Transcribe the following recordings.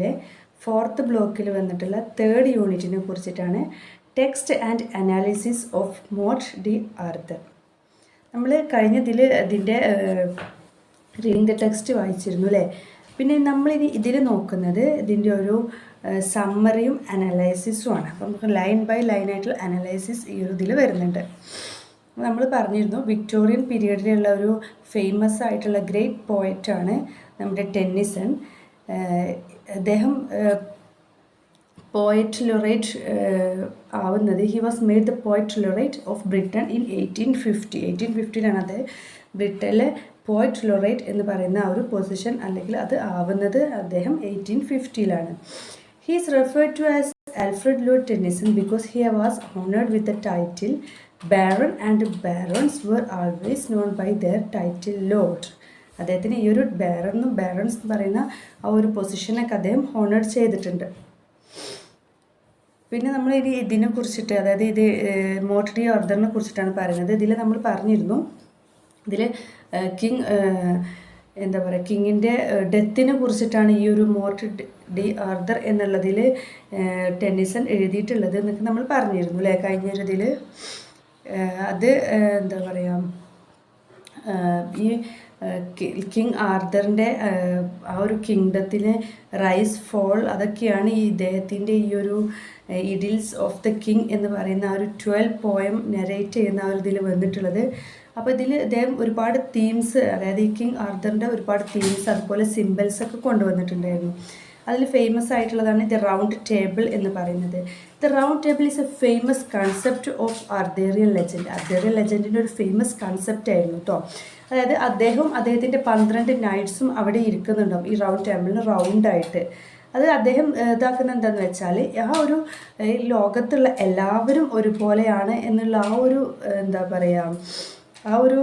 ലെ ഫോർത്ത് ബ്ലോക്കിൽ വന്നിട്ടുള്ള തേർഡ് യൂണിറ്റിനെ കുറിച്ചിട്ടാണ് text and analysis of Morte d' Arthur നമ്മൾ കഴിഞ്ഞതിൽ ഇതിന്റെ റീഡിങ് ദ ടെക്സ്റ്റ് വായിച്ചിരുന്നു അല്ലേ പിന്നെ നമ്മളിനി ഇതിൽ നോക്കുന്നത് ഇതിന്റെ ഒരു സമ്മറിയും അനലൈസിസും ആണ്. അപ്പം നമുക്ക് ലൈൻ ബൈ ലൈൻ ആയിട്ടുള്ള അനലൈസിസ് ഈ ഒരു ഇതിൽ വരുന്നുണ്ട്. നമ്മൾ പറഞ്ഞിരുന്നു വിക്ടോറിയൻ പീരീഡിലുള്ള ഒരു ഫേമസ് ആയിട്ടുള്ള ഗ്രേറ്റ് പോയറ്റാണ് നമ്മുടെ ടെന്നിസൺ അദ്ദേഹം പോയറ്റ് ലൊറേറ്റ് ആവുന്നത്. He was made the poet laureate of Britain in eighteen fifty eighteen ഫിഫ്റ്റിയിലാണ് അദ്ദേഹം ബ്രിട്ടനിലെ പോയറ്റ് ലൊറേറ്റ് എന്ന് പറയുന്ന ആ ഒരു പൊസിഷൻ അല്ലെങ്കിൽ അത് ആവുന്നത് അദ്ദേഹം eighteen ഫിഫ്റ്റിയിലാണ് he is referred to as Alfred Lord Tennyson because he was honoured with the title baron and barons were always known by their title Lord അദ്ദേഹത്തിന് ഈ ഒരു ബാരൺ ബാരൺസ് എന്ന് പറയുന്ന ആ ഒരു പൊസിഷനൊക്കെ അദ്ദേഹം ഹോണർ ചെയ്തിട്ടുണ്ട്. പിന്നെ നമ്മൾ ഇനി ഇതിനെ കുറിച്ചിട്ട് അതായത് ഇത് മോട്ടറി ഓർഡറിനെ കുറിച്ചിട്ടാണ് പറയുന്നത്. ഇതിൽ നമ്മൾ പറഞ്ഞിരുന്നു ഇതിൽ കിങ് എന്താ പറയുക കിങ്ങിന്റെ ഡെത്തിനെ കുറിച്ചിട്ടാണ് ഈ ഒരു മോർട്ട് ഡി ആർദർ എന്നുള്ളതിൽ ടെന്നിസൺ എഴുതിയിട്ടുള്ളത് എന്നൊക്കെ നമ്മൾ പറഞ്ഞിരുന്നു അല്ലേ? കഴിഞ്ഞൊരു ഇതിൽ അത് എന്താ പറയുക ഈ കിങ് ആർദറിന്റെ ആ ഒരു കിങ്ഡത്തിന് റൈസ് ഫോൾ അതൊക്കെയാണ് ഈ ഇദ്ദേഹത്തിന്റെ ഈ ഒരു ഇഡിൽസ് ഓഫ് ദ കിങ് എന്ന് പറയുന്ന ആ ഒരു ട്വൽവ് പോയം നെറേറ്റ് ചെയ്യുന്ന ആ ഒരു ഇതിൽ വന്നിട്ടുള്ളത്. അപ്പോൾ ഇതിൽ അദ്ദേഹം ഒരുപാട് തീംസ് അതായത് ഈ കിങ് ആർദറിന്റെ ഒരുപാട് തീംസ് അതുപോലെ സിമ്പിൾസ് ഒക്കെ കൊണ്ടുവന്നിട്ടുണ്ടായിരുന്നു. അതിൽ ഫേമസ് ആയിട്ടുള്ളതാണ് ദി റൗണ്ട് ടേബിൾ എന്ന് പറയുന്നത്. The round table is a famous concept of Arthurian legend. Arthurian ലെജൻഡിന്റെ ഒരു ഫേമസ് കൺസെപ്റ്റ് ആയിരുന്നു കേട്ടോ അതായത് അദ്ദേഹം അദ്ദേഹത്തിന്റെ പന്ത്രണ്ട് നൈറ്റ്സും അവിടെ ഇരിക്കുന്നുണ്ടാവും. ഈ റൗണ്ട് ടേബിളിന് റൗണ്ട് ആയിട്ട്. അത് അദ്ദേഹം ഇതാക്കുന്ന എന്താണെന്ന് വെച്ചാൽ ആ ഒരു ലോകത്തുള്ള എല്ലാവരും ഒരുപോലെയാണ് എന്നുള്ള ആ ഒരു എന്താ പറയുക ആ ഒരു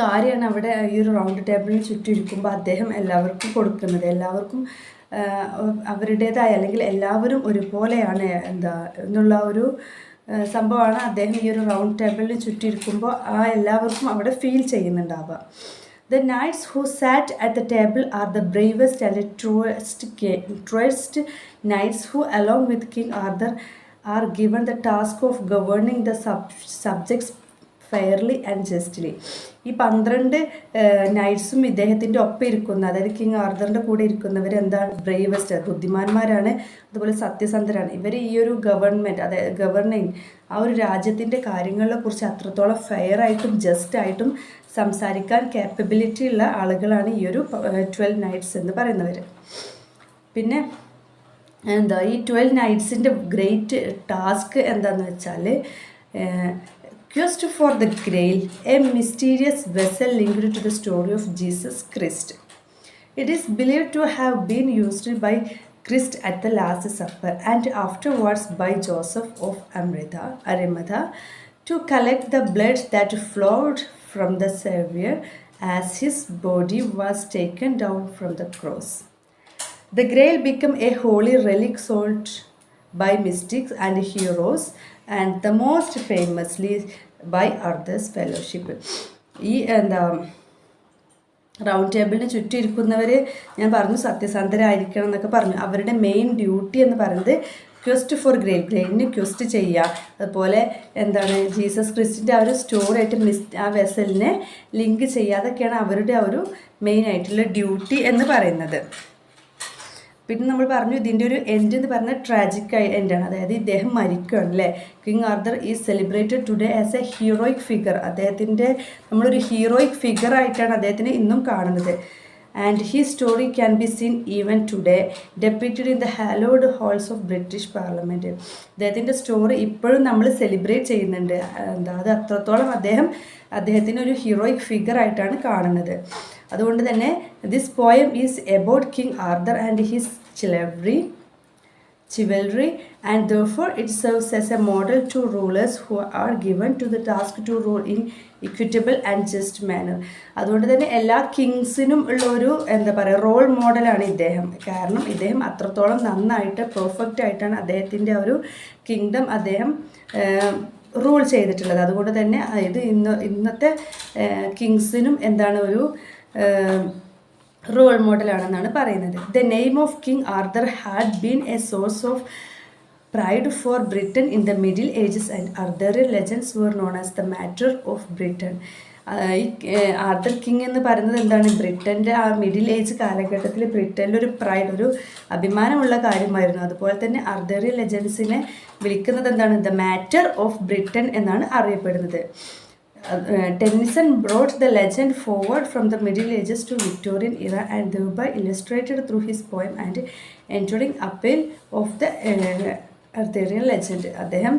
കാര്യമാണ് അവിടെ ഈ ഒരു റൗണ്ട് ടേബിളിന് ചുറ്റും ഇരിക്കുമ്പോൾ അദ്ദേഹം എല്ലാവർക്കും കൊടുക്കുന്നത്. എല്ലാവർക്കും അവരുടേതായ അല്ലെങ്കിൽ എല്ലാവരും ഒരുപോലെയാണ് എന്താ എന്നുള്ള ഒരു സംഭവമാണ് അദ്ദേഹം ഈ ഒരു റൗണ്ട് ടേബിളിന് ചുറ്റിയിരിക്കുമ്പോൾ ആ എല്ലാവർക്കും അവിടെ feel ചെയ്യുന്നുണ്ടാവുക. The knights who sat at the table are the bravest and truest truest knights who along with King Arthur are given the task of governing the sub subjects fairly and justly ഈ പന്ത്രണ്ട് നൈറ്റ്സും ഇദ്ദേഹത്തിന്റെ ഒപ്പം ഇരിക്കുന്ന അതായത് king ആർദറിന്റെ കൂടെ ഇരിക്കുന്നവർ എന്താണ് bravest ബുദ്ധിമാന്മാരാണ് അതുപോലെ സത്യസന്ധരാണ്. ഇവർ ഈ ഒരു ഗവൺമെന്റ് അതായത് ഗവർണിങ് ആ ഒരു രാജ്യത്തിന്റെ കാര്യങ്ങളെ കുറിച്ച് അത്രത്തോളം ഫെയർ ആയിട്ടും ജസ്റ്റ് ആയിട്ടും സംസാരിക്കാൻ കാപ്പബിലിറ്റി ഉള്ള ആളുകളാണ് ഈ ഒരു ട്വൽവ് നൈറ്റ്സ് എന്ന് പറയുന്നവർ പിന്നെ എന്താ ഈ ട്വൽവ് നൈറ്റ്സിന്റെ ഗ്രേറ്റ് ടാസ്ക് എന്താണെന്ന് വെച്ചാൽ Quest for the Grail, a mysterious vessel linked to the story of Jesus Christ. It is believed to have been used by Christ at the Last Supper and afterwards by Joseph of Amrita, Arimatha to collect the blood that flowed from the Savior as his body was taken down from the cross. The Grail became a holy relic sought by mystics and heroes and the most famously by Arthur's Fellowship. ഈ എന്താ round ടേബിളിന് ചുറ്റും ഇരിക്കുന്നവർ ഞാൻ പറഞ്ഞു സത്യസന്ധരായിരിക്കണം എന്നൊക്കെ പറഞ്ഞു. അവരുടെ main duty എന്ന് പറയുന്നത് ക്വസ്റ്റ് ഫോർ ഗ്രേറ്റ് ഗ്രേറ്റിന് ക്വസ്റ്റ് ചെയ്യുക. അതുപോലെ എന്താണ് ജീസസ് ക്രിസ്റ്റിന്റെ ആ ഒരു സ്റ്റോറിയായിട്ട് മിസ് ആ വെസലിനെ ലിങ്ക് ചെയ്യുക. അതൊക്കെയാണ് അവരുടെ ഒരു മെയിൻ ആയിട്ടുള്ള ഡ്യൂട്ടി എന്ന് പറയുന്നത്. പിന്നെ നമ്മൾ പറഞ്ഞു ഇതിന്റെ ഒരു എൻഡ് എന്ന് പറഞ്ഞാൽ ട്രാജിക് എൻഡാണ് അതായത് ഇദ്ദേഹം മരിക്കുകയാണ് അല്ലേ King Arthur is celebrated today as a heroic figure അദ്ദേഹത്തിന്റെ നമ്മളൊരു ഹീറോയിക് ഫിഗർ ആയിട്ടാണ് അദ്ദേഹത്തിനെ ഇന്നും കാണുന്നത്. And he story can be seen even today depicted in the hallowed halls of British parliament അദ്ദേഹത്തിന്റെ സ്റ്റോറി ഇപ്പോഴും നമ്മൾ സെലിബ്രേറ്റ് ചെയ്യുന്നുണ്ട്. എന്താ അത് അത്രത്തോളം അദ്ദേഹം അദ്ദേഹത്തിന് ഒരു ഹീറോയിക് ഫിഗർ ആയിട്ടാണ് കാണുന്നത്. അതുകൊണ്ട് തന്നെ this poem is about King Arthur and his chivalry chivalry and therefore it serves as a model to rulers who are given to the task to rule in equitable and just manner അതുകൊണ്ട് തന്നെ എല്ലാ കിങ്സിനും ഉള്ള ഒരു എന്താ പറയുക role മോഡലാണ് ഇദ്ദേഹം. കാരണം ഇദ്ദേഹം അത്രത്തോളം നന്നായിട്ട് പെർഫെക്റ്റ് ആയിട്ടാണ് അദ്ദേഹത്തിന്റെ ഒരു കിങ്ഡം അദ്ദേഹം റൂൾ ചെയ്തിട്ടുള്ളത്. അതുകൊണ്ട് തന്നെ ഇത് ഇന്ന് ഇന്നത്തെ കിങ്സിനും എന്താണ് ഒരു റോൾ മോഡലാണെന്നാണ് പറയുന്നത്. The name of King Arthur had been a source of pride for Britain in the middle ages and Arthurian legends were known as the matter of Britain ഈ ആർദർ കിങ് എന്ന് പറയുന്നത് എന്താണ്? ബ്രിട്ടന്റെ ആ മിഡിൽ ഏജ് കാലഘട്ടത്തിൽ ബ്രിട്ടനിൽ ഒരു pride ഒരു അഭിമാനമുള്ള കാര്യമായിരുന്നു. അതുപോലെ തന്നെ അർദറിയൻ ലെജൻസിനെ വിളിക്കുന്നത് എന്താണ്? ദ മാറ്റർ ഓഫ് ബ്രിട്ടൻ എന്നാണ് അറിയപ്പെടുന്നത്. Tennyson brought the legend forward from the middle ages to Victorian era and thereby illustrated through his poem and enjoying appeal of the Arthurian legend അദ്ദേഹം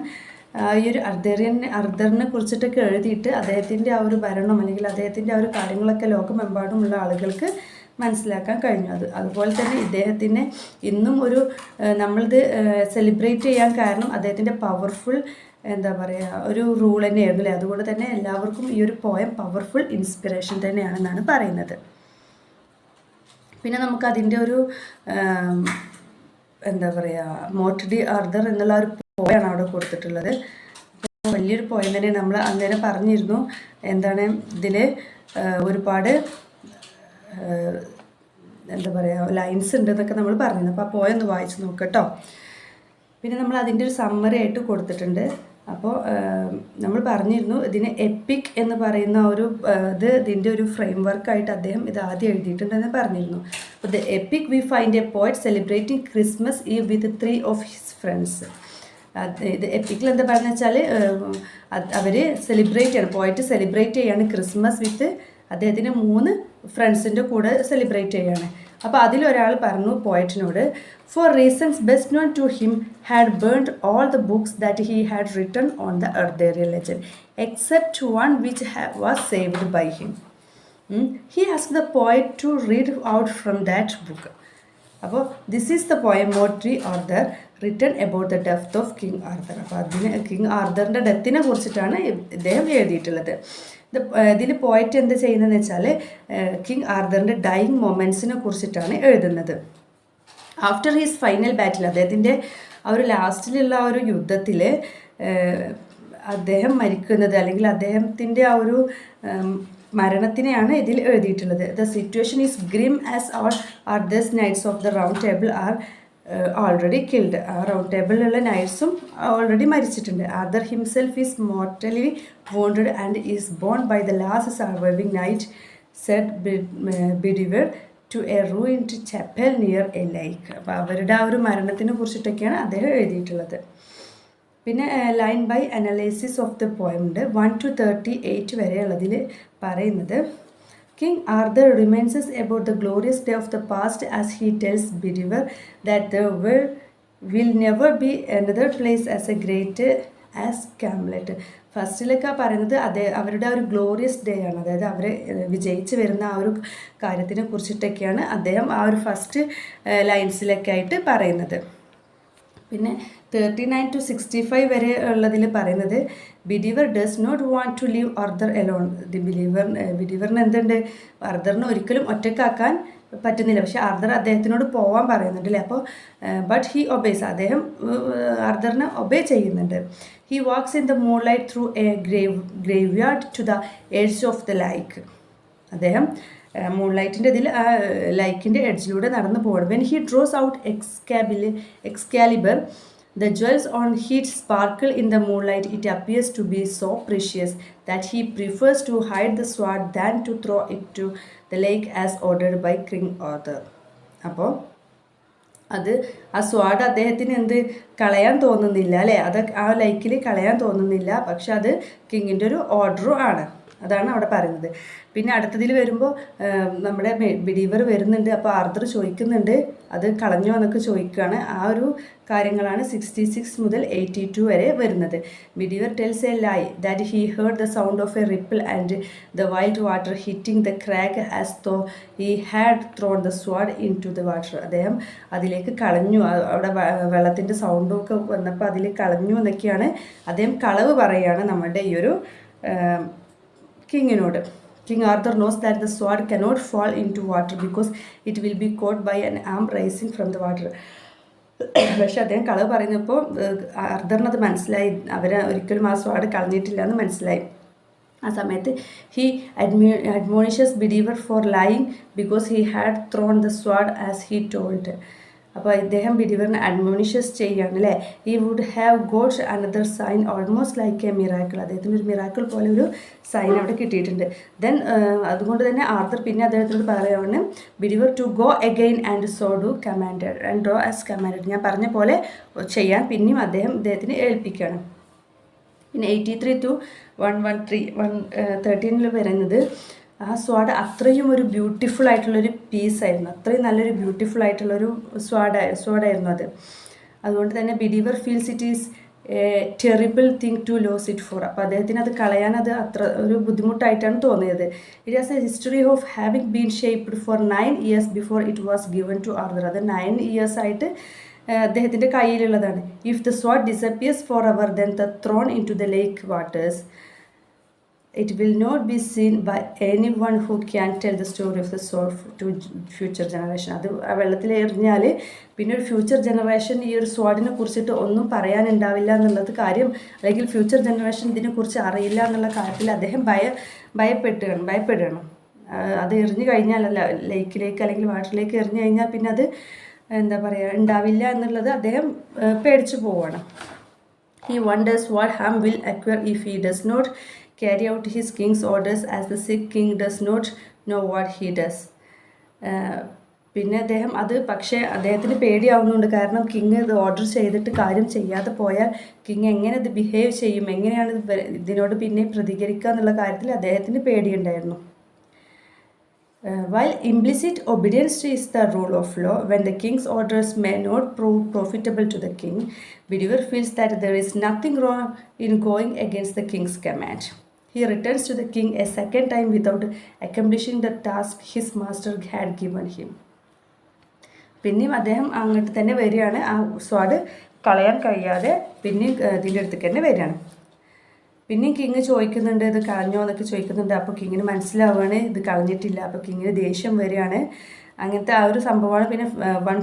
ഈ ഒരു അർദേറിയൻ അർദറിനെ കുറിച്ചിട്ടൊക്കെ എഴുതിയിട്ട് അദ്ദേഹത്തിന്റെ ആ ഒരു ഭരണം അല്ലെങ്കിൽ അദ്ദേഹത്തിന്റെ ആ ഒരു കാര്യങ്ങളൊക്കെ ലോകമെമ്പാടുമുള്ള ആളുകൾക്ക് മനസ്സിലാക്കാൻ കഴിഞ്ഞു. അത് അതുപോലെ തന്നെ ഇദ്ദേഹത്തിന് ഇന്നും ഒരു നമ്മളിത് സെലിബ്രേറ്റ് ചെയ്യാൻ കാരണം അദ്ദേഹത്തിന്റെ പവർഫുൾ എന്താ പറയുക ഒരു റൂൾ തന്നെയായിരുന്നു അല്ലേ അതുകൊണ്ട് തന്നെ എല്ലാവർക്കും ഈ ഒരു പോയം പവർഫുൾ ഇൻസ്പിറേഷൻ തന്നെയാണെന്നാണ് പറയുന്നത്. പിന്നെ നമുക്ക് അതിന്റെ ഒരു എന്താ പറയുക മോട്ടഡി ആർദർ എന്നുള്ള ഒരു പോയാണ് അവിടെ കൊടുത്തിട്ടുള്ളത്. വലിയൊരു പോയം തന്നെ നമ്മൾ അന്നേരം പറഞ്ഞിരുന്നു. എന്താണ് ഇതിൽ ഒരുപാട് എന്താ പറയുക ലൈൻസ് ഉണ്ട് എന്നൊക്കെ നമ്മൾ പറഞ്ഞിരുന്നു. അപ്പോൾ ആ പോയൊന്ന് വായിച്ച് നോക്കട്ടോ പിന്നെ നമ്മൾ അതിന്റെ ഒരു സമ്മറി ആയിട്ട് കൊടുത്തിട്ടുണ്ട്. അപ്പോൾ നമ്മൾ പറഞ്ഞിരുന്നു ഇതിന് എപ്പിക് എന്ന് പറയുന്ന ഒരു ഇത് ഇതിന്റെ ഒരു ഫ്രെയിം വർക്കായിട്ട് അദ്ദേഹം ഇത് ആദ്യം എഴുതിയിട്ടുണ്ടെന്ന് പറഞ്ഞിരുന്നു. അപ്പോൾ the epic we find a poet celebrating Christmas Eve with three of his friends ഇത് എപ്പിക്കിൽ എന്താ പറയുന്നത് വെച്ചാൽ അവർ സെലിബ്രേറ്റ് ചെയ്യണം പോയിട്ട് സെലിബ്രേറ്റ് ചെയ്യാണ് ക്രിസ്മസ് വിത്ത് അദ്ദേഹത്തിന്റെ മൂന്ന് ഫ്രണ്ട്സിന്റെ കൂടെ സെലിബ്രേറ്റ് ചെയ്യാണ്. അപ്പോൾ അതിലൊരാൾ പറഞ്ഞു പോയറ്റിനോട് for reasons best known to him had burned all the books that he had written on the Arthurian legend except one which was saved by him he has the poet to read out from that book അപ്പോൾ this is the poem മോട്രി Arthur written about the death of King Arthur അപ്പോൾ അതിന് king ആർദറിന്റെ ഡെത്തിനെ കുറിച്ചിട്ടാണ് ഇദ്ദേഹം എഴുതിയിട്ടുള്ളത്. ഇത് ഇതിൽ പോയിട്ട് എന്ത് ചെയ്യുന്നതെന്ന് വെച്ചാൽ കിങ് ആർദറിന്റെ ഡൈയിങ് മൊമെന്റ്സിനെ കുറിച്ചിട്ടാണ് എഴുതുന്നത്. ആഫ്റ്റർ ഹീസ് ഫൈനൽ ബാറ്റിൽ അദ്ദേഹത്തിന്റെ ആ ഒരു ലാസ്റ്റിലുള്ള ആ ഒരു യുദ്ധത്തിൽ അദ്ദേഹം മരിക്കുന്നത് അല്ലെങ്കിൽ അദ്ദേഹത്തിന്റെ ആ ഒരു മരണത്തിനെയാണ് ഇതിൽ എഴുതിയിട്ടുള്ളത്. The situation is grim as our are thus knights of the round table are already killed ആ റൗണ്ട് ടേബിളിലുള്ള നൈറ്റ്സും ഓൾറെഡി മരിച്ചിട്ടുണ്ട്. Arthur himself is mortally wounded and is borne by the last surviving knight sir Bedivere to a ruined chapel near a lake അപ്പോൾ അവരുടെ ആ ഒരു മരണത്തിനെ കുറിച്ചിട്ടൊക്കെയാണ് അദ്ദേഹം എഴുതിയിട്ടുള്ളത്. പിന്നെ line by analysis of the poem ഉണ്ട് വൺ ടു തേർട്ടി എയ്റ്റ് വരെയുള്ളതിൽ പറയുന്നത് King Arthur reminisces about the glorious day of the past as he tells Bedivere that the world will never be another place as a great as Camelot ഫസ്റ്റിലൊക്കെ പറയുന്നത് അതേ അവരുടെ ആ ഒരു glorious day ആണ്. അതായത് അവർ വിജയിച്ച് വരുന്ന ആ ഒരു കാര്യത്തിനെ കുറിച്ചിട്ടൊക്കെയാണ് അദ്ദേഹം ആ ഒരു ഫസ്റ്റ് ലൈൻസിലൊക്കെ ആയിട്ട് പറയുന്നത്. പിന്നെ thirty nine to sixty five വരെ ഉള്ളതിൽ പറയുന്നത് Bedivere does not want to leave Arthur alone the Bedivere ബിലീവറിന് എന്തുണ്ട്? അർദറിനെ ഒരിക്കലും ഒറ്റക്കാക്കാൻ പറ്റുന്നില്ല. പക്ഷെ അർദർ അദ്ദേഹത്തിനോട് പോവാൻ പറയുന്നുണ്ട് അല്ലേ? അപ്പോൾ ബട്ട് ഹി ഒബേസ് അദ്ദേഹം അർദറിനെ ഒബേ ചെയ്യുന്നുണ്ട്. He walks in the moon light through a grave grave yard to the edge of the lake അദ്ദേഹം മൂൺ ലൈറ്റിന്റെ ഇതിൽ ആ ലൈക്കിന്റെ എഡ്ജിലൂടെ നടന്നു പോകണം when he draws out Excalibur Excalibur the jewels on its sparkle in the moonlight it appears to be so precious that he prefers to hide the sword than to throw it to the lake as ordered by ക്രിങ് Arthur അപ്പോൾ അത് ആ സ്വാഡ് അദ്ദേഹത്തിന് എന്ത് കളയാൻ തോന്നുന്നില്ല അല്ലേ? അത് ആ ലൈക്കിൽ കളയാൻ തോന്നുന്നില്ല പക്ഷെ അത് കിങ്ങിന്റെ ഒരു ഓർഡറും ആണ്. അതാണ് അവിടെ പറയുന്നത്. പിന്നെ അടുത്തതിൽ വരുമ്പോൾ നമ്മുടെ ബിലീവർ വരുന്നുണ്ട് അപ്പോൾ ആർദർ ചോദിക്കുന്നുണ്ട് അത് കളഞ്ഞോ എന്നൊക്കെ ചോദിക്കുകയാണ്. ആ ഒരു കാര്യങ്ങളാണ് സിക്സ്റ്റി സിക്സ് മുതൽ എയ്റ്റി ടു വരെ വരുന്നത്. Bedivere tells a lie that he heard the sound of a ripple and the wild water hitting the crag as though he had thrown the sword into the water അദ്ദേഹം അതിലേക്ക് കളഞ്ഞു. അവിടെ വെള്ളത്തിന്റെ സൗണ്ടും ഒക്കെ വന്നപ്പോൾ അതിൽ കളഞ്ഞു എന്നൊക്കെയാണ് അദ്ദേഹം കളവ് പറയുകയാണ് നമ്മളുടെ ഈ ഒരു കിങ്ങിനോട് King Arthur knows that the sword cannot fall into water because it will be caught by an arm rising from the water പക്ഷെ അദ്ദേഹം കളവ് പറയുന്നപ്പോൾ ആർദറിനത് മനസ്സിലായി. അവരെ ഒരിക്കലും ആ സ്വാഡ് കളഞ്ഞിട്ടില്ല എന്ന് മനസ്സിലായി. ആ സമയത്ത് he admi admonishes Bedivere for lying because he had thrown the sword as he told അപ്പോൾ ഇദ്ദേഹം ബിലീവറിനെ അഡ്മോണിഷസ് ചെയ്യുകയാണ് അല്ലേ? ഈ would have God's another sign almost like a miracle അദ്ദേഹത്തിന് ഒരു മിറാക്കിൾ പോലെ ഒരു സൈൻ അവിടെ കിട്ടിയിട്ടുണ്ട്. ദെൻ അതുകൊണ്ട് തന്നെ ആർത്തർ പിന്നെ അദ്ദേഹത്തോട് പറയുകയാണ് Bedivere to go again and so do commanded and do as commanded ഞാൻ പറഞ്ഞ പോലെ ചെയ്യാൻ പിന്നെയും അദ്ദേഹം ഇദ്ദേഹത്തിന് ഏൽപ്പിക്കുകയാണ്. പിന്നെ eighty three to one one three one തേർട്ടീനിൽ വരുന്നത് ആ സ്വാഡ് അത്രയും ഒരു ബ്യൂട്ടിഫുൾ ആയിട്ടുള്ളൊരു പീസായിരുന്നു അത്രയും നല്ലൊരു ബ്യൂട്ടിഫുൾ ആയിട്ടുള്ളൊരു സ്വാഡ് സ്വാഡായിരുന്നു അത്. അതുകൊണ്ട് തന്നെ Bedivere feels it is a terrible thing to lose it forever അദ്ദേഹത്തിന് അത് കളയാൻ അത് അത്ര ഒരു ബുദ്ധിമുട്ടായിട്ടാണ് തോന്നിയത്. It has a history of having been shaped for nine years before it was given to Arthur അത് നയൻ ഇയേഴ്സ് ആയിട്ട് അദ്ദേഹത്തിന്റെ കയ്യിലുള്ളതാണ്. If the sword disappears forever then the thrown into the lake waters will not be seen by anyone who can tell the story of the soul to future generation അത് ആ വെള്ളത്തിൽ എറിഞ്ഞാൽ പിന്നെ ഒരു future generation ഈ ഒരു സ്വാഡിനെ കുറിച്ചിട്ട് ഒന്നും പറയാനുണ്ടാവില്ല എന്നുള്ളത് കാര്യം അല്ലെങ്കിൽ ഫ്യൂച്ചർ ജനറേഷൻ ഇതിനെക്കുറിച്ച് അറിയില്ല എന്നുള്ള കാര്യത്തിൽ അദ്ദേഹം ഭയ ഭയപ്പെട്ടുകയാണ് ഭയപ്പെടുകയാണ്. അത് എറിഞ്ഞു കഴിഞ്ഞാലല്ല ലേക്കിലേക്ക് അല്ലെങ്കിൽ വാട്ടറിലേക്ക് എറിഞ്ഞു കഴിഞ്ഞാൽ പിന്നെ അത് എന്താ പറയുക ഉണ്ടാവില്ല എന്നുള്ളത് അദ്ദേഹം പേടിച്ചു പോവുകയാണ്. He wonders what harm will acquire if he does not carry out his king's orders as the sick king does not know what he does. പിന്നെ അദ്ദേഹം അത് പക്ഷേ അദ്ദേഹത്തിന് പേടിയാവുന്നുണ്ട് കാരണം കിങ് ഇത് ഓർഡർ ചെയ്തിട്ട് കാര്യം ചെയ്യാതെ പോയാൽ കിങ് എങ്ങനെ ഇത് ബിഹേവ് ചെയ്യും എങ്ങനെയാണ് ഇത് ഇതിനോട് പിന്നെ പ്രതികരിക്കുക എന്നുള്ള കാര്യത്തിൽ അദ്ദേഹത്തിന് പേടിയുണ്ടായിരുന്നു while implicit obedience is the rule of law when the king's orders may not prove profitable to the king Bedivere feels that there is nothing wrong in going against the king's command. He returns to the king a second time without accomplishing the task his master had given him. പിന്നെയും അദ്ദേഹം അങ്ങോട്ട് തന്നെ വരികയാണ്. ആ സ്വാഡ് കളയാൻ കഴിയാതെ പിന്നെയും ഇതിന്റെ അടുത്തേക്ക് തന്നെ വരികയാണ്. പിന്നെയും കിങ് ചോദിക്കുന്നുണ്ട് ഇത് കളഞ്ഞോ? എന്നൊക്കെ ചോദിക്കുന്നുണ്ട്. അപ്പോൾ കിങ്ങിന് മനസ്സിലാവുകയാണ് ഇത് കളഞ്ഞിട്ടില്ല. അപ്പോൾ കിങ്ങിന് ദേഷ്യം വരികയാണ്. അങ്ങനത്തെ ആ ഒരു സംഭവമാണ് പിന്നെ one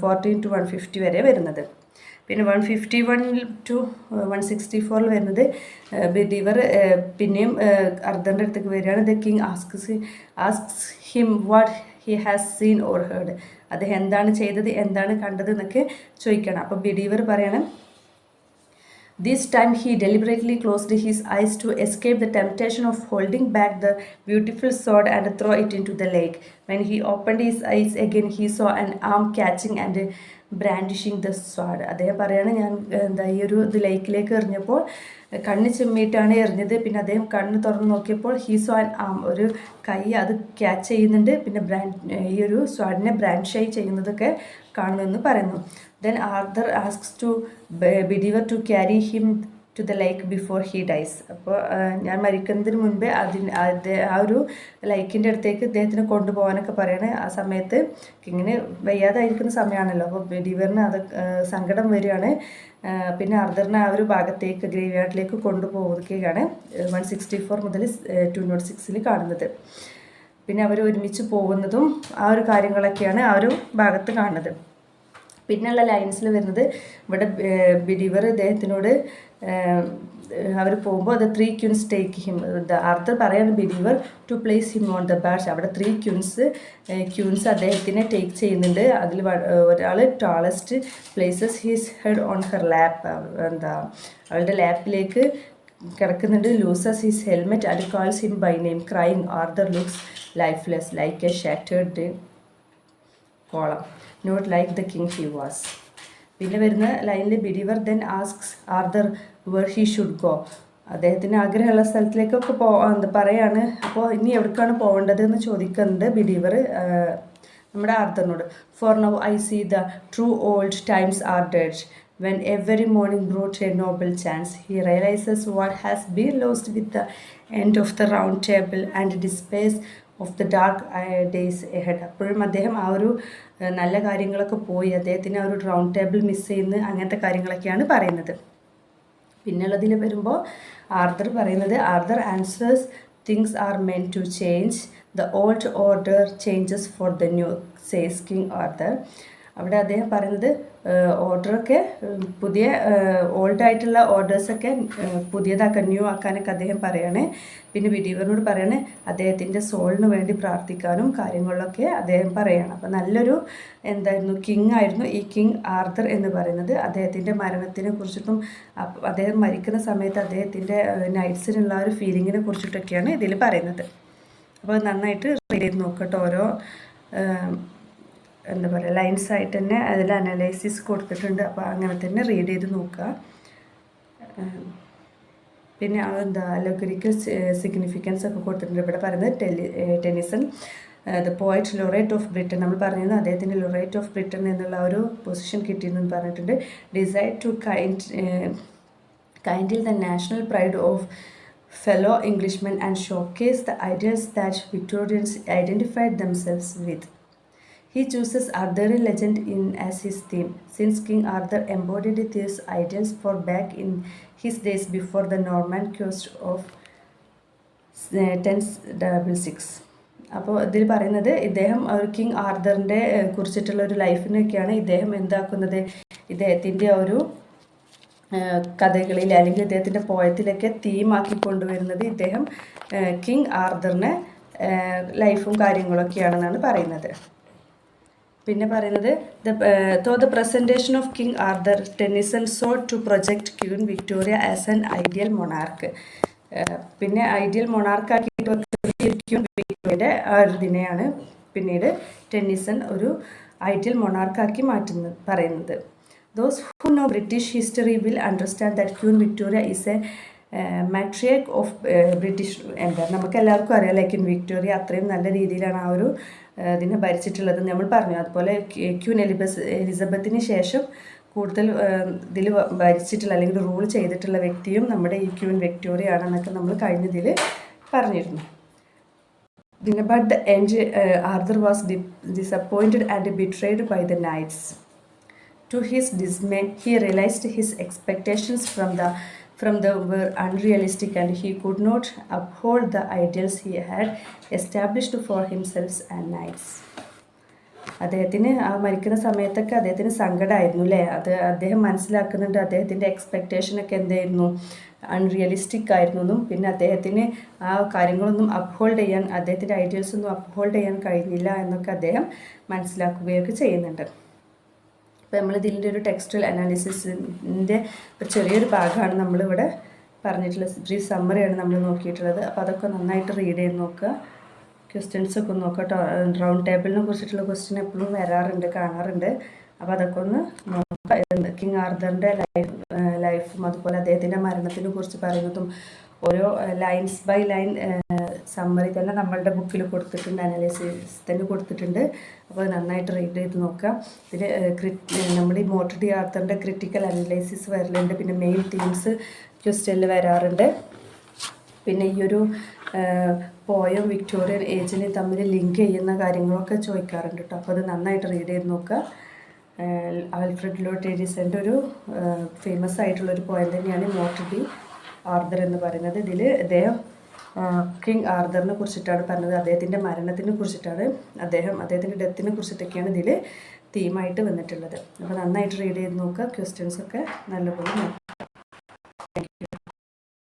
fourteen to one fifty വരെ വരുന്നത്. പിന്നെ one fifty one to one sixty ഫോറിൽ വരുന്നത് ബിലീവർ പിന്നെയും അർദ്ധന്റെ അടുത്തേക്ക് വരികയാണ് the king asks asks him what he has seen or heard അദ്ദേഹം എന്താണ് ചെയ്തത് എന്താണ് കണ്ടത് എന്നൊക്കെ ചോദിക്കണം അപ്പോൾ ബിലീവർ പറയണം This time he deliberately closed his eyes to escape the temptation of holding back the beautiful sword and throw it into the lake. When he opened his eyes again, he saw an arm catching and brandishing the sword അദ്ദേഹം പറയാണ് ഞാൻ എന്താ ഈ ഒരു ഇത് ലൈക്കിലേക്ക് എറിഞ്ഞപ്പോൾ കണ്ണ് ചെമ്മിയിട്ടാണ് എറിഞ്ഞത് പിന്നെ അദ്ദേഹം കണ്ണ് തുറന്ന് നോക്കിയപ്പോൾ ഹീ സോ ആൻ ആം ഒരു കൈ അത് ക്യാച്ച് ചെയ്യുന്നുണ്ട് പിന്നെ ബ്രാൻഡ് ഈ ഒരു സ്വാഡിനെ ബ്രാൻഡ് ചെയ്യുന്നതൊക്കെ കാണുമെന്ന് പറയുന്നു then Arthur asks to Bedivere to carry him to the lake before he dies അപ്പോൾ ഞാൻ മരിക്കുന്നതിന് മുൻപേ അതിന് ആ ഒരു ലൈക്കിന്റെ അടുത്തേക്ക് ഇദ്ദേഹത്തിന് കൊണ്ടുപോകാനൊക്കെ പറയണ. ആ സമയത്ത് ഇങ്ങനെ വയ്യാതായിരിക്കുന്ന സമയമാണല്ലോ അപ്പോൾ ബിലീവറിന് അത് സങ്കടം വരികയാണ്. പിന്നെ അർദറിനെ ആ ഒരു ഭാഗത്തേക്ക് ഗ്രേവ് കൊണ്ടുപോകുകയാണ് വൺ സിക്സ്റ്റി ഫോർ മുതൽ ടു നോട്ട് സിക്സിൽ കാണുന്നത്. പിന്നെ അവർ ഒരുമിച്ച് പോകുന്നതും ആ ഒരു കാര്യങ്ങളൊക്കെയാണ് ആ ഒരു ഭാഗത്ത് കാണുന്നത്. പിന്നെയുള്ള ലൈൻസിൽ വരുന്നത് ഇവിടെ ബിലീവർ ഇദ്ദേഹത്തിനോട് അവർ പോകുമ്പോൾ അത് three queens take him Arthur പറയാണ് Bedivere to place him on the barge അവിടെ ത്രീ ക്യൂൻസ് ക്യൂൻസ് അദ്ദേഹത്തിനെ ടേക്ക് ചെയ്യുന്നുണ്ട്. അതിൽ ഒരാൾ tallest places his head on her lap എന്താ അവളുടെ ലാപ്പിലേക്ക് കിടക്കുന്നുണ്ട് looses his helmet and calls him by name crying Arthur looks lifeless like a shattered column. Not like the king he was പിന്നെ വരുന്ന ലൈനിൽ Bedivere then asks Arthur where he should go അദ്ദേഹത്തിന് ആഗ്രഹമുള്ള സ്ഥലത്തിലേക്കൊക്കെ പോ എന്താ പറയാണ് അപ്പോൾ ഇനി എവിടേക്കാണ് പോകേണ്ടത് എന്ന് ചോദിക്കുന്നുണ്ട് ബിലീവർ നമ്മുടെ ആർദറിനോട് for now I see the true old times are dead when every morning brought a noble chance he realises what has been lost with the end of the round table and despairs of the dark days ahead അപ്പോഴും അദ്ദേഹം ആ ഒരു നല്ല കാര്യങ്ങളൊക്കെ പോയി. അദ്ദേഹത്തിന് ആ ഒരു റൗണ്ട് ടേബിൾ മിസ് ചെയ്യുന്ന അങ്ങനത്തെ കാര്യങ്ങളൊക്കെയാണ് പറയുന്നത്. പിന്നുള്ളതിൽ വരുമ്പോൾ ആർദർ പറയുന്നത് Arthur answers things are men to change the old order changes for the new says King Arthur അവിടെ അദ്ദേഹം പറയുന്നത് ഓർഡറൊക്കെ പുതിയ ഓൾഡ് ആയിട്ടുള്ള ഓർഡേഴ്സൊക്കെ പുതിയതാക്കാൻ ന്യൂ ആക്കാനൊക്കെ അദ്ദേഹം പറയണേ. പിന്നെ വിഡീവറിനോട് പറയണേ അദ്ദേഹത്തിന്റെ സോളിന് വേണ്ടി പ്രാർത്ഥിക്കാനും കാര്യങ്ങളിലൊക്കെ അദ്ദേഹം പറയണം. അപ്പോൾ നല്ലൊരു എന്തായിരുന്നു കിങ് ആയിരുന്നു ഈ കിങ് ആർദർ എന്ന് പറയുന്നത്. അദ്ദേഹത്തിന്റെ മരണത്തിനെ കുറിച്ചിട്ടും അദ്ദേഹം മരിക്കുന്ന സമയത്ത് അദ്ദേഹത്തിന്റെ നൈറ്റ്സിനുള്ള ഒരു ഫീലിങ്ങിനെ കുറിച്ചിട്ടൊക്കെയാണ് ഇതിൽ പറയുന്നത്. അപ്പോൾ നന്നായിട്ട് നോക്കട്ടോ ഓരോ എന്താ പറയുക ലൈൻസ് ആയിട്ട് തന്നെ അതിൽ അനലൈസിസ് കൊടുത്തിട്ടുണ്ട്. അപ്പോൾ അങ്ങനെ തന്നെ റീഡ് ചെയ്ത് നോക്കുക. പിന്നെ എന്താ അലോഗറിക്കൽ സിഗ്നിഫിക്കൻസ് ഒക്കെ കൊടുത്തിട്ടുണ്ട്. ഇവിടെ പറയുന്നത് tele Tennyson the poet laureate of Britain നമ്മൾ പറഞ്ഞിരുന്നു അദ്ദേഹത്തിന് ലൊറേറ്റ് ഓഫ് ബ്രിട്ടൻ എന്നുള്ള ഒരു പൊസിഷൻ കിട്ടിയെന്ന് പറഞ്ഞിട്ടുണ്ട്. Decide to kind kindle the national pride of fellow Englishmen and showcase the ideals that Victorians identified themselves with. He chooses Arthurian legend in as his theme, since King Arthur embodied these ideals for back in his days before the Norman coast of ten double six അപ്പോൾ ഇതിൽ പറയുന്നത് ഇദ്ദേഹം ഒരു king ആർദറിന്റെ കുറിച്ചിട്ടുള്ള ഒരു ലൈഫിനൊക്കെയാണ് ഇദ്ദേഹം എന്താക്കുന്നത്? ഇദ്ദേഹത്തിന്റെ ഒരു ഏഹ് കഥകളിൽ അല്ലെങ്കിൽ ഇദ്ദേഹത്തിന്റെ പോയത്തിലൊക്കെ തീമാക്കി കൊണ്ടുവരുന്നത് ഇദ്ദേഹം കിങ് ആർദറിനെ ലൈഫും കാര്യങ്ങളൊക്കെയാണെന്നാണ് പറയുന്നത്. പിന്നെ പറയുന്നത് the though the presentation of King Arthur Tennyson so to project Queen Victoria as an ideal monarch പിന്നെ ഐഡിയൽ മൊണാർക്കാക്കിയിട്ട് ഒരു ഇതിനെയാണ് പിന്നീട് ടെന്നിസൺ ഒരു ഐഡിയൽ മൊണാർക്കാക്കി മാറ്റുന്നത് പറയുന്നത്. Those who know British history will understand that Queen Victoria is a matriarch of British empire നമുക്ക് എല്ലാവർക്കും അറിയാം ലൈക്ക് ഇൻ വിക്ടോറിയ അത്രയും നല്ല രീതിയിലാണ് ആ ഒരു ഇതിനെ ഭരിച്ചിട്ടുള്ളത് നമ്മൾ പറഞ്ഞു. അതുപോലെ ക്യൂ- ക്യൂൻ എലിബസ് എലിസബത്തിന് ശേഷം കൂടുതൽ ഇതിൽ ഭരിച്ചിട്ടുള്ള അല്ലെങ്കിൽ റൂൾ ചെയ്തിട്ടുള്ള വ്യക്തിയും നമ്മുടെ ഈ ക്യൂൻ വിക്ടോറിയ ആണെന്നൊക്കെ നമ്മൾ കഴിഞ്ഞതിൽ പറഞ്ഞിരുന്നു. പിന്നെ but the end Arthur was D disappointed and betrayed by the knights to his dismay he realised his expectations from the from the were unrealistic and he could not uphold the ideals he had established for himself and knights. അദ്ദേഹത്തിന് ആ മരിക്കുന്ന സമയത്തൊക്കെ അദ്ദേഹത്തിന് സങ്കടമായിരുന്നു അല്ലേ അത് അദ്ദേഹം മനസ്സിലാക്കുന്നുണ്ട് അദ്ദേഹത്തിന്റെ എക്സ്പെക്റ്റേഷനൊക്കെ എന്തായിരുന്നു? അൺറിയലിസ്റ്റിക് ആയിരുന്നു എന്നും പിന്നെ അദ്ദേഹത്തിന് ആ കാര്യങ്ങളൊന്നും അപ്ഹോൾഡ് ചെയ്യാൻ അദ്ദേഹത്തിന്റെ ഐഡിയൽസ് ഒന്നും അപ്ഹോൾഡ് ചെയ്യാൻ കഴിഞ്ഞില്ല എന്നൊക്കെ അദ്ദേഹം മനസ്സിലാക്കുകയൊക്കെ ചെയ്യുന്നുണ്ട്. അപ്പോൾ നമ്മൾ ഇതിന്റെ ഒരു ടെക്സ്റ്റൽ അനാലിസിസിന്റെ ഒരു ചെറിയൊരു ഭാഗമാണ് നമ്മളിവിടെ പറഞ്ഞിട്ടുള്ളത് ബ്രീഫ് സമ്മറിയാണ് നമ്മൾ നോക്കിയിട്ടുള്ളത്. അപ്പോൾ അതൊക്കെ നന്നായിട്ട് റീഡ് ചെയ്ത് നോക്കുക. ക്വസ്റ്റ്യൻസ് ഒക്കെ നോക്കുക റൗണ്ട് ടേബിളിനെ കുറിച്ചിട്ടുള്ള ക്വസ്റ്റ്യൻ എപ്പോഴും വരാറുണ്ട് കാണാറുണ്ട്. അപ്പോൾ അതൊക്കെ ഒന്ന് നോക്കുക. കിങ് ആർദറിന്റെ ലൈഫ് ലൈഫും അതുപോലെ അദ്ദേഹത്തിന്റെ മരണത്തിനെ കുറിച്ച് പറയുന്നതും ഓരോ ലൈൻസ് ബൈ ലൈൻ സമ്മറി തന്നെ നമ്മളുടെ ബുക്കിൽ കൊടുത്തിട്ടുണ്ട് അനാലിസിസ് തന്നെ കൊടുത്തിട്ടുണ്ട്. അപ്പോൾ നന്നായിട്ട് റീഡ് ചെയ്ത് നോക്കാം. ഇതിൽ നമ്മുടെ ഈ മോട്ടർ ഡി ആർത്തറിന്റെ ക്രിട്ടിക്കൽ അനലൈസിസ് വരലുണ്ട്. പിന്നെ മെയിൻ തീംസ് ക്വസ്റ്റനിൽ വരാറുണ്ട്. പിന്നെ ഈ ഒരു പോയം വിക്ടോറിയൻ ഏജിനെ തമ്മിൽ ലിങ്ക് ചെയ്യുന്ന കാര്യങ്ങളൊക്കെ ചോദിക്കാറുണ്ട് കേട്ടോ അപ്പോൾ അത് നന്നായിട്ട് റീഡ് ചെയ്ത് നോക്കുക ആൽഫ്രഡ് ലോട്ട് എഡിസന്റെ ഒരു ഫേമസ് ആയിട്ടുള്ള ഒരു പോയം തന്നെയാണ് മോട്ടർ ഡി ആർദർ എന്ന് പറയുന്നത്. ഇതിൽ അദ്ദേഹം കിങ് ആർദറിനെ കുറിച്ചിട്ടാണ് പറഞ്ഞത്. അദ്ദേഹത്തിന്റെ മരണത്തിനെ കുറിച്ചിട്ടാണ് അദ്ദേഹം അദ്ദേഹത്തിന്റെ ഡെത്തിനെ കുറിച്ചിട്ടൊക്കെയാണ് ഇതിൽ തീമായിട്ട് വന്നിട്ടുള്ളത്. അപ്പോൾ നന്നായിട്ട് റീഡ് ചെയ്ത് നോക്കുക. ക്വസ്റ്റ്യൻസൊക്കെ നല്ലപോലെ നോക്കുക.